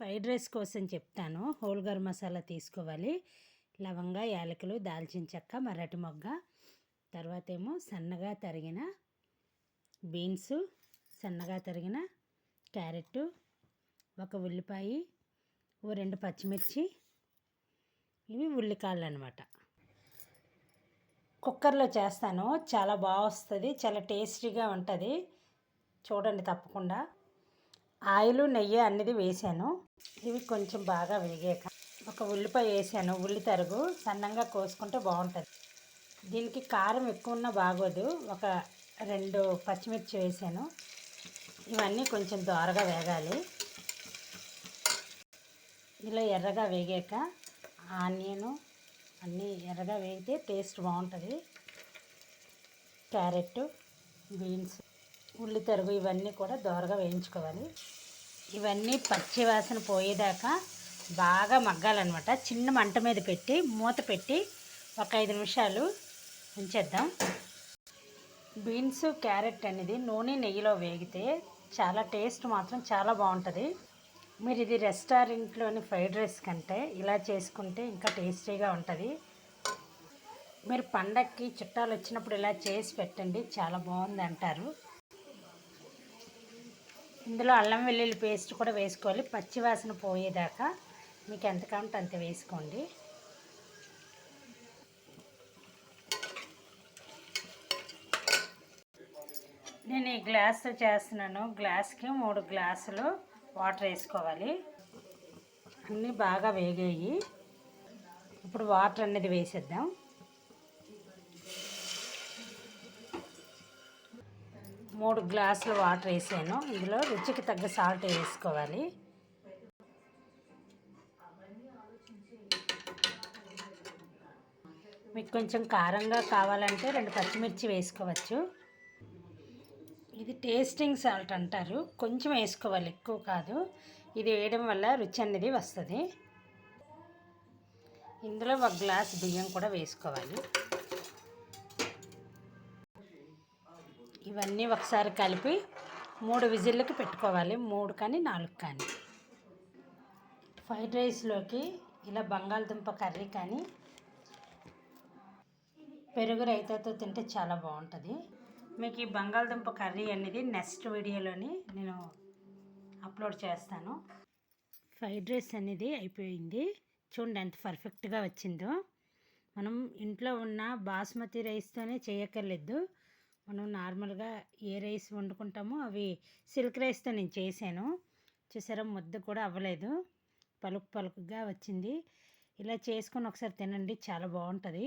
Fried rice కోసం చెప్తాను. Whole garam masala తీసుకోవాలి. లవంగ యాలకులు దాల్చిన చెక్క మరటి మొగ్గ. తర్వాత ఏమో సన్నగా తరిగిన బీన్స్ సన్నగా తరిగిన క్యారెట్ ఒక ఉల్లిపాయ ఓ రెండు పచ్చిమిర్చి. ఇవి ఉల్లికాళ్ళు అనమాట కుక్కర్లో చేస్తాను. చాలా బాగా వస్తుంది చాలా టేస్టీగా ఉంటుంది. చూడండి తప్పకుండా. ఆయిల్ నెయ్యి అనేది వేసాను. ఇవి కొంచెం బాగా వేగాక ఒక ఉల్లిపాయ వేసాను. ఉల్లి తరుగు సన్నంగా కోసుకుంటే బాగుంటుంది. దీనికి కారం ఎక్కువ ఉన్నా బాగోదు. ఒక రెండు పచ్చిమిర్చి వేసాను. ఇవన్నీ కొంచెం దోరగా వేగాలి. ఇలా ఎర్రగా వేగాక ఆనియను అన్నీ ఎర్రగా వేగితే టేస్ట్ బాగుంటుంది. క్యారెట్ బీన్స్ ఉల్లి తరుగు ఇవన్నీ కూడా దోరగా వేయించుకోవాలి. ఇవన్నీ పచ్చి వాసన పోయేదాకా బాగా మగ్గాలన్నమాట. చిన్న మంట మీద పెట్టి మూత పెట్టి ఒక ఐదు నిమిషాలు ఉంచేద్దాం. బీన్స్ క్యారెట్ అనేది నూనె నెయ్యిలో వేగితే చాలా టేస్ట్ మాత్రం చాలా బాగుంటుంది. మీరు ఇది రెస్టారెంట్లోని ఫ్రైడ్ రైస్ కంటే ఇలా చేసుకుంటే ఇంకా టేస్టీగా ఉంటుంది. మీరు పండక్కి చుట్టాలు వచ్చినప్పుడు ఇలా చేసి పెట్టండి చాలా బాగుంది అంటారు ఇందులో అల్లం వెల్లుల్లి పేస్ట్ కూడా వేసుకోవాలి. పచ్చివాసన పోయేదాకా మీకు ఎంత కావాలంటే అంత వేసుకోండి. నేను ఈ గ్లాస్తో చేస్తున్నాను. గ్లాస్కి మూడు గ్లాసులు వాటర్ వేసుకోవాలి. అన్నీ బాగా వేగాయి. ఇప్పుడు వాటర్ అనేది వేసేద్దాం. మూడు గ్లాసులు వాటర్ వేసాను. ఇందులో రుచికి తగ్గ సాల్ట్ వేసుకోవాలి. మీకు కొంచెం కారంగా కావాలంటే రెండు పచ్చిమిర్చి వేసుకోవచ్చు. ఇది టేస్టింగ్ సాల్ట్ అంటారు. కొంచెం వేసుకోవాలి ఎక్కువ కాదు. ఇది వేయడం వల్ల రుచి అనేది వస్తుంది. ఇందులో ఒక గ్లాస్ బియ్యం కూడా వేసుకోవాలి. ఇవన్నీ ఒకసారి కలిపి మూడు విజిల్కి పెట్టుకోవాలి. మూడు కానీ నాలుగు కానీ. ఫ్రైడ్ రైస్లోకి ఇలా బంగాళదుంప కర్రీ కానీ పెరుగు రైతాతో తింటే చాలా బాగుంటుంది. మీకు ఈ బంగాళదుంప కర్రీ అనేది నెక్స్ట్ వీడియోలోని నేను అప్లోడ్ చేస్తాను. ఫ్రైడ్ రైస్ అనేది అయిపోయింది. చూడండి ఎంత పర్ఫెక్ట్గా వచ్చిందో. మనం ఇంట్లో ఉన్న బాస్మతి రైస్తోనే చేయక్కర్లేదు. మనం నార్మల్గా ఏ రైస్ వండుకుంటామో అవి సిల్క్ రైస్తో నేను చేశాను. చూసారా ముద్ద కూడా అవ్వలేదు. పలుకు పలుకుగా వచ్చింది. ఇలా చేసుకొని ఒకసారి తినండి చాలా బాగుంటుంది.